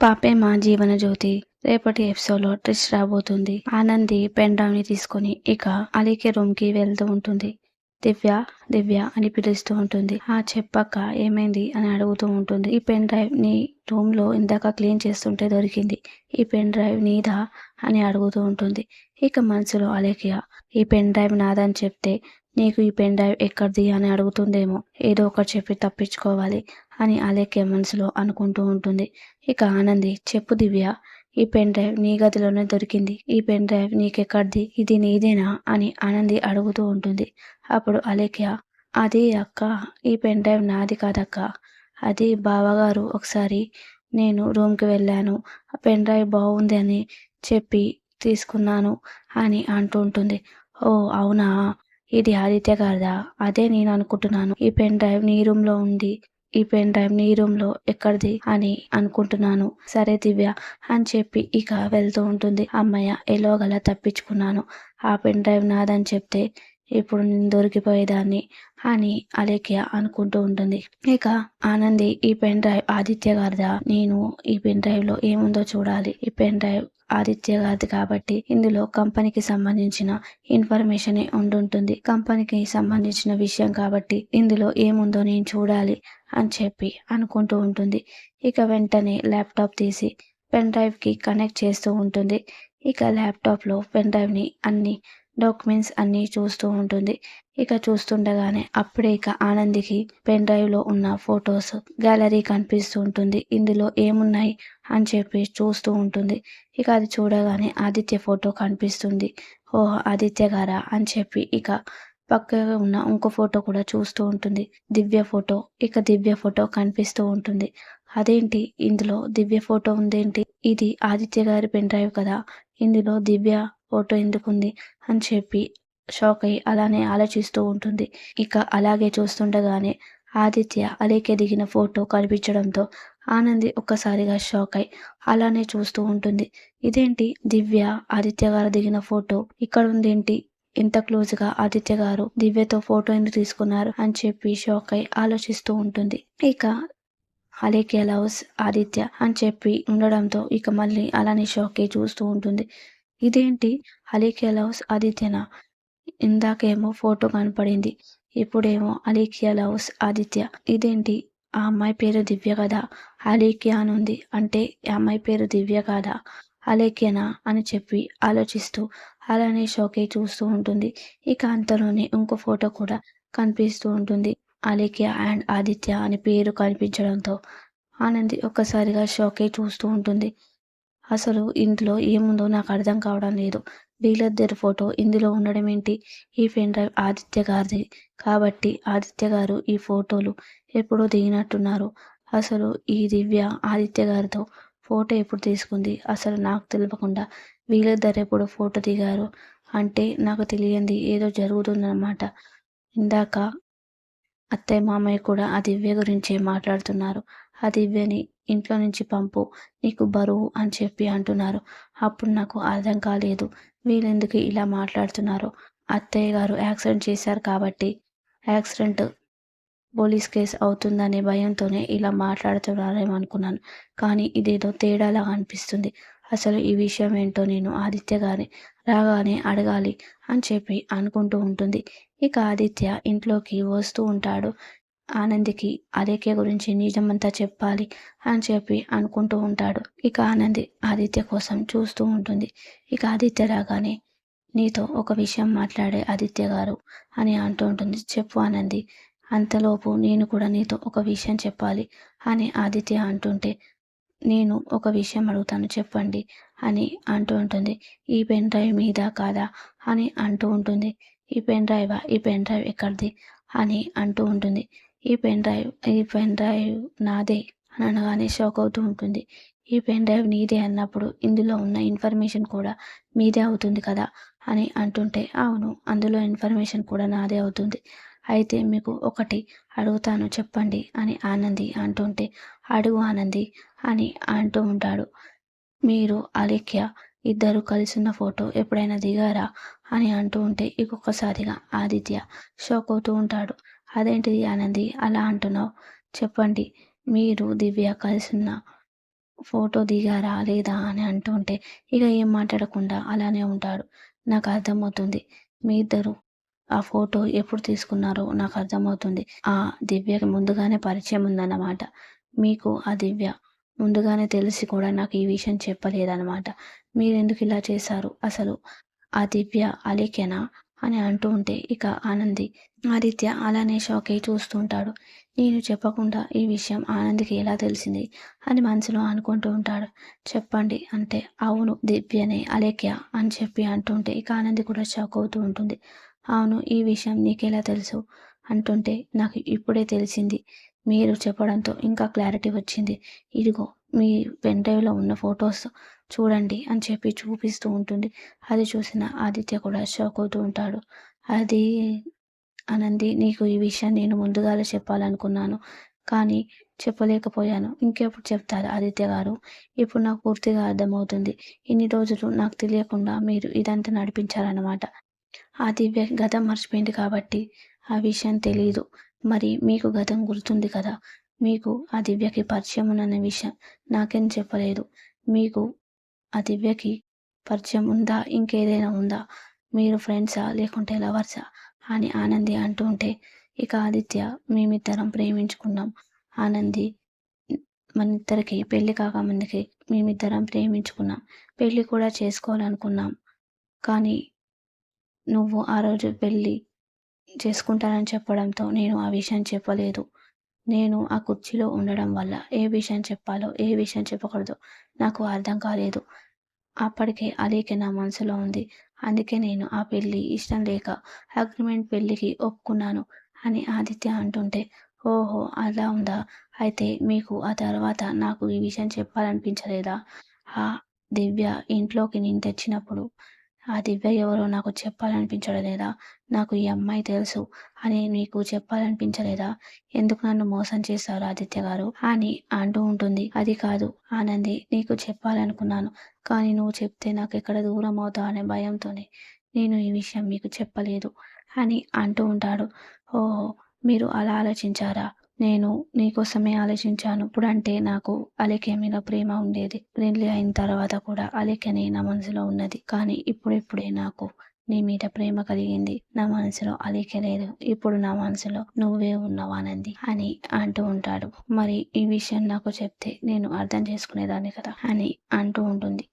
పాపే మా జీవన జ్యోతి. రేపటి ఎపిసోడ్లో ట్విస్ట్ రాబోతుంది. ఆనంది పెన్ డ్రైవ్ని తీసుకొని ఇక అలీకే రూమ్కి వెళ్తూ ఉంటుంది. దివ్య దివ్య అని పిలుస్తూ ఉంటుంది. ఆ చెప్పక్క ఏమైంది అని అడుగుతూ ఉంటుంది. ఈ పెన్ డ్రైవ్ నీ రూమ్లో ఇందాక క్లీన్ చేస్తుంటే దొరికింది. ఈ పెన్ డ్రైవ్ నీదా అని అడుగుతూ ఉంటుంది. ఇక మనసులో అలేఖ్య ఈ పెన్ డ్రైవ్ నాదని చెప్తే నీకు ఈ పెన్ డ్రైవ్ ఎక్కడిది అని అడుగుతుందేమో. ఏదో ఒకటి చెప్పి తప్పించుకోవాలి. అని అలేఖ్య మనసులో అనుకుంటూ ఉంటుంది. ఇక ఆనంది చెప్పు దివ్య ఈ పెన్ డ్రైవ్ నీ గదిలోనే దొరికింది. ఈ పెన్ డ్రైవ్ నీకెక్కడిది ఇది నీదేనా? అని ఆనంది అడుగుతూ ఉంటుంది. అప్పుడు అలేఖ్య అది అక్క ఈ పెన్ డ్రైవ్ నాది కాదక్క. అది బావగారు ఒకసారి నేను రూమ్కి వెళ్ళాను. ఆ పెన్ డ్రైవ్ బాగుంది అని చెప్పి తీసుకున్నాను అని అంటూ ఉంటుంది. ఓ అవునా? ఇది ఆదిత్య గారిదా? అదే నేను అనుకుంటున్నాను. ఈ పెన్ డ్రైవ్ నీ రూమ్లో ఉంది. ఈ పెన్ డ్రైవ్ నీ రూమ్లో ఎక్కడిది అని అనుకుంటున్నాను. సరే దివ్య అని చెప్పి ఇక వెళ్తూ ఉంటుంది. అమ్మయ్య ఎలాగలా తప్పించుకున్నాను. ఆ పెన్ డ్రైవ్ నాదని చెప్తే ఇప్పుడు నేను దొరికిపోయేదాన్ని. అని అలేఖ్య అనుకుంటూ ఉంటుంది. ఇక ఆనంది ఈ పెన్ డ్రైవ్ ఆదిత్య గారిదా? నేను ఈ పెన్ డ్రైవ్లో ఏముందో చూడాలి. ఈ పెన్ డ్రైవ్ ఆదిత్య గారిది కాబట్టి ఇందులో కంపెనీకి సంబంధించిన ఇన్ఫర్మేషన్ ఉండుంటుంది. కంపెనీకి సంబంధించిన విషయం కాబట్టి ఇందులో ఏముందో నేను చూడాలి అని చెప్పి అనుకుంటూ ఉంటుంది. ఇక వెంటనే ల్యాప్టాప్ తీసి పెన్ డ్రైవ్కి కనెక్ట్ చేస్తూ ఉంటుంది. ఇక ల్యాప్టాప్లో పెన్ డ్రైవ్ని అన్ని డాక్యుమెంట్స్ అన్నీ చూస్తూ ఉంటుంది. ఇక చూస్తుండగానే అప్పుడే ఇక ఆనందికి పెన్ డ్రైవ్లో ఉన్న ఫొటోస్ గ్యాలరీ కనిపిస్తూ ఉంటుంది. ఇందులో ఏమున్నాయి అని చెప్పి చూస్తూ ఉంటుంది. ఇక అది చూడగానే ఆదిత్య ఫోటో కనిపిస్తుంది. ఓహో ఆదిత్య గారా అని చెప్పి ఇక పక్కగా ఉన్న ఇంకో ఫోటో కూడా చూస్తూ ఉంటుంది. దివ్య ఫోటో. ఇక దివ్య ఫోటో కనిపిస్తూ ఉంటుంది. అదేంటి? ఇందులో దివ్య ఫోటో ఉందేంటి? ఇది ఆదిత్య గారి పెన్ డ్రైవ్ కదా. ఇందులో దివ్య ఫోటో ఎందుకుంది అని చెప్పి షాక్ అయ్యి అలానే ఆలోచిస్తూ ఉంటుంది. ఇక అలాగే చూస్తుండగానే ఆదిత్య అలేకే దిగిన ఫోటో కనిపించడంతో ఆనంది ఒక్కసారిగా షాక్ అయి అలానే చూస్తూ ఉంటుంది. ఇదేంటి? దివ్య ఆదిత్య గారు దిగిన ఫోటో. ఇక్కడ ఉందేంటి? ఇంత క్లోజ్గా ఆదిత్య గారు దివ్యతో ఫోటో ఎందుకు తీసుకున్నారు అని చెప్పి షాక్ అయి ఆలోచిస్తూ ఉంటుంది. ఇక అలేకే లవ్స్ ఆదిత్య అని చెప్పి ఉండడంతో ఇక మళ్ళీ అలానే షాక్ అయి చూస్తూ ఉంటుంది. ఇదేంటి? అలేఖ్య లవ్స్ ఆదిత్యనా ఇందాకేమో ఫోటో కనపడింది. ఇప్పుడేమో అలీకియా లవ్స్ ఆదిత్య. ఇదేంటి? ఆ అమ్మాయి పేరు దివ్య కదా? అలీఖ్య అని ఉంది అంటే ఆ అమ్మాయి పేరు దివ్య కాదా? అలేఖ్యనా? అని చెప్పి ఆలోచిస్తూ అలానే షోకే చూస్తూ ఉంటుంది. ఇక అంతలోనే ఇంకో ఫోటో కూడా కనిపిస్తూ ఉంటుంది. అలేఖ్య అండ్ ఆదిత్య అని పేరు కనిపించడంతో ఆనంది ఒక్కసారిగా షోకే చూస్తూ ఉంటుంది. అసలు ఇంట్లో ఏముందో నాకు అర్థం కావడం లేదు. వీళ్ళిద్దరి ఫోటో. ఇందులో ఉండడం ఏంటి? ఈ పెన్ డ్రైవ్ ఆదిత్య గారిది కాబట్టి ఆదిత్య గారు ఈ ఫోటోలు ఎప్పుడో దిగినట్టున్నారు. అసలు ఈ దివ్య ఆదిత్య గారితో ఫోటో ఎప్పుడు తీసుకుంది? అసలు నాకు తెలియకుండా వీళ్ళిద్దరు ఎప్పుడు ఫోటో దిగారు? అంటే నాకు తెలియంది ఏదో జరుగుతుందన్నమాట. ఇందాక అత్తయ్య మామయ్య కూడా ఆ దివ్య గురించే మాట్లాడుతున్నారు. ఆ దివ్యని ఇంట్లో నుంచి పంపు నీకు బరువు అని చెప్పి అంటున్నారు. అప్పుడు నాకు అర్థం కాలేదు. వీళ్ళెందుకు ఇలా మాట్లాడుతున్నారు? అత్తయ్య గారు యాక్సిడెంట్ చేశారు కాబట్టి యాక్సిడెంట్ పోలీస్ కేసు అవుతుందనే భయంతోనే ఇలా మాట్లాడుతున్నారేమో అనుకున్నాను. కానీ ఇదేదో తేడాలా అనిపిస్తుంది. అసలు ఈ విషయం ఏంటో నేను ఆదిత్య గారి రాగానే అడగాలి అని చెప్పి అనుకుంటూ ఉంటుంది. ఇక ఆదిత్య ఇంట్లోకి వస్తూ ఉంటాడు. ఆనందికి ఆదిత్య గురించి నిజమంతా చెప్పాలి అని చెప్పి అనుకుంటూ ఉంటాడు. ఇక ఆనంది ఆదిత్య కోసం చూస్తూ ఉంటుంది. ఇక ఆదిత్య రాగానే నీతో ఒక విషయం మాట్లాడే ఆదిత్య గారు అని అంటూ ఉంటుంది. చెప్పు ఆనంది అంతలోపు నేను కూడా నీతో ఒక విషయం చెప్పాలి అని ఆదిత్య అంటుంటే నేను ఒక విషయం అడుగుతాను చెప్పండి అని అంటూ ఉంటుంది. ఈ పెన్ డ్రైవ్ మీద కాదా అని అంటూ ఉంటుంది. ఈ పెన్ డ్రైవా? ఈ పెన్ డ్రైవ్ ఎక్కడిది? అని అంటూ ఉంటుంది. ఈ పెన్ డ్రైవ్ ఈ పెన్ డ్రైవ్ నాదే అని అనగానే షాక్ అవుతూ ఉంటుంది. ఈ పెన్ డ్రైవ్ నీదే అన్నప్పుడు ఇందులో ఉన్న ఇన్ఫర్మేషన్ కూడా మీదే అవుతుంది కదా అని అంటుంటే అవును అందులో ఇన్ఫర్మేషన్ కూడా నాదే అవుతుంది. అయితే మీకు ఒకటి అడుగుతాను చెప్పండి అని ఆనంది అంటుంటే అడుగు ఆనంది అని అంటూ ఉంటాడు. మీరు అలిఖ్య ఇద్దరు కలిసిన ఫోటో ఎప్పుడైనా దిగారా అని అంటూ ఉంటే ఇంకొకసారిగా ఆదిత్య షాక్ అవుతూ ఉంటాడు. అదేంటిది ఆనంది? అలా అంటున్నావు. చెప్పండి. మీరు దివ్య కలిసిన ఫోటో దిగారా లేదా అని అంటుంటే ఇక ఏం మాట్లాడకుండా అలానే ఉంటాడు. నాకు అర్థమవుతుంది. మీ ఇద్దరు ఆ ఫోటో ఎప్పుడు తీసుకున్నారో నాకు అర్థమవుతుంది. ఆ దివ్యకి ముందుగానే పరిచయం ఉందన్నమాట. మీకు ఆ దివ్య ముందుగానే తెలిసి కూడా నాకు ఈ విషయం చెప్పలేదన్నమాట. మీరెందుకు ఇలా చేశారు? అసలు ఆ దివ్య అలీకేనా అని అంటూ ఉంటే ఇక ఆనంది. ఆదిత్య అలానే షాక్ అయి చూస్తుంటాడు నేను చెప్పకుండా ఈ విషయం ఆనందికి ఎలా తెలిసింది అని మనసులో అనుకుంటూ ఉంటాడు. చెప్పండి అంటే అవును దివ్యనే అలేఖ్య అని చెప్పి అంటుంటే ఇక ఆనంది కూడా షాక్ అవుతూ ఉంటుంది. అవును ఈ విషయం నీకెలా తెలుసు? అంటుంటే నాకు ఇప్పుడే తెలిసింది. మీరు చెప్పడంతో ఇంకా క్లారిటీ వచ్చింది. ఇదిగో మీ పెన్ డ్రైవ్లో ఉన్న ఫొటోస్ చూడండి అని చెప్పి చూపిస్తూ ఉంటుంది. అది చూసిన ఆదిత్య కూడా షాక్ అవుతూ ఉంటాడు. అది అనంది నీకు ఈ విషయం నేను ముందుగానే చెప్పాలనుకున్నాను కానీ చెప్పలేకపోయాను. ఇంకెప్పుడు చెప్తారు ఆదిత్య గారు? ఇప్పుడు నాకు పూర్తిగా అర్థమవుతుంది. ఇన్ని రోజులు నాకు తెలియకుండా మీరు ఇదంతా నడిపించారన్నమాట. ఆ దివ్య గతం మర్చిపోయింది కాబట్టి ఆ విషయం తెలియదు మరి మీకు గతం గుర్తుంది కదా? మీకు ఆ దివ్యకి పరిచయం ఉన్న విషయం నాకేం చెప్పలేదు. మీకు ఆ దివ్యకి పరిచయం ఉందా? ఇంకేదైనా ఉందా? మీరు ఫ్రెండ్సా? లేకుంటే లవర్సా? అని ఆనంది అంటూ ఉంటే ఇక ఆదిత్య మేమిద్దరం ప్రేమించుకున్నాం. ఆనంది మన ఇద్దరికి పెళ్ళి కాకముందుకి మేమిద్దరం ప్రేమించుకున్నాం. పెళ్ళి కూడా చేసుకోవాలనుకున్నాం. కానీ నువ్వు ఆ రోజు పెళ్ళి చేసుకుంటానని చెప్పడంతో నేను ఆ విషయం చెప్పలేదు. నేను ఆ కుర్చీలో ఉండడం వల్ల ఏ విషయం చెప్పాలో ఏ విషయం చెప్పకూడదు నాకు అర్థం కాలేదు. అప్పటికే అలీకి నా మనసులో ఉంది. అందుకే నేను ఆ పెళ్ళి ఇష్టం లేక అగ్రిమెంట్ పెళ్ళికి ఒప్పుకున్నాను అని ఆదిత్య అంటుంటే ఓహో అలా ఉందా? అయితే మీకు ఆ తర్వాత నాకు ఈ విషయం చెప్పాలనిపించలేదా? ఆ దివ్య ఇంట్లోకి నేను తెచ్చినప్పుడు ఆ దివ్య ఎవరో నాకు చెప్పాలనిపించడం లేదా? నాకు ఈ అమ్మాయి తెలుసు. అని నీకు చెప్పాలనిపించలేదా? ఎందుకు నన్ను మోసం చేశారు ఆదిత్య గారు? అని అంటూ ఉంటుంది. అది కాదు ఆనంది నీకు చెప్పాలనుకున్నాను. కానీ నువ్వు చెప్తే నాకు ఎక్కడ దూరం అవుతా అనే భయంతోనే నేను ఈ విషయం మీకు చెప్పలేదు అని అంటూ ఉంటాడు. ఓహో మీరు అలా ఆలోచించారా? నేను నీకోసమే ఆలోచించాను. ఇప్పుడంటే నాకు అలేఖ్య మీద ప్రేమ ఉండేది. పెళ్ళి అయిన తర్వాత కూడా అలికనే నా మనసులో ఉన్నది. కానీ ఇప్పుడిప్పుడే నాకు నీ మీద ప్రేమ కలిగింది. నా మనసులో అలికే లేదు. ఇప్పుడు నా మనసులో నువ్వే ఉన్నావు ఆనంది అని అంటూ ఉంటాడు. మరి ఈ విషయం నాకు చెప్తే నేను అర్థం చేసుకునేదాన్ని కదా అని అంటూ ఉంటుంది.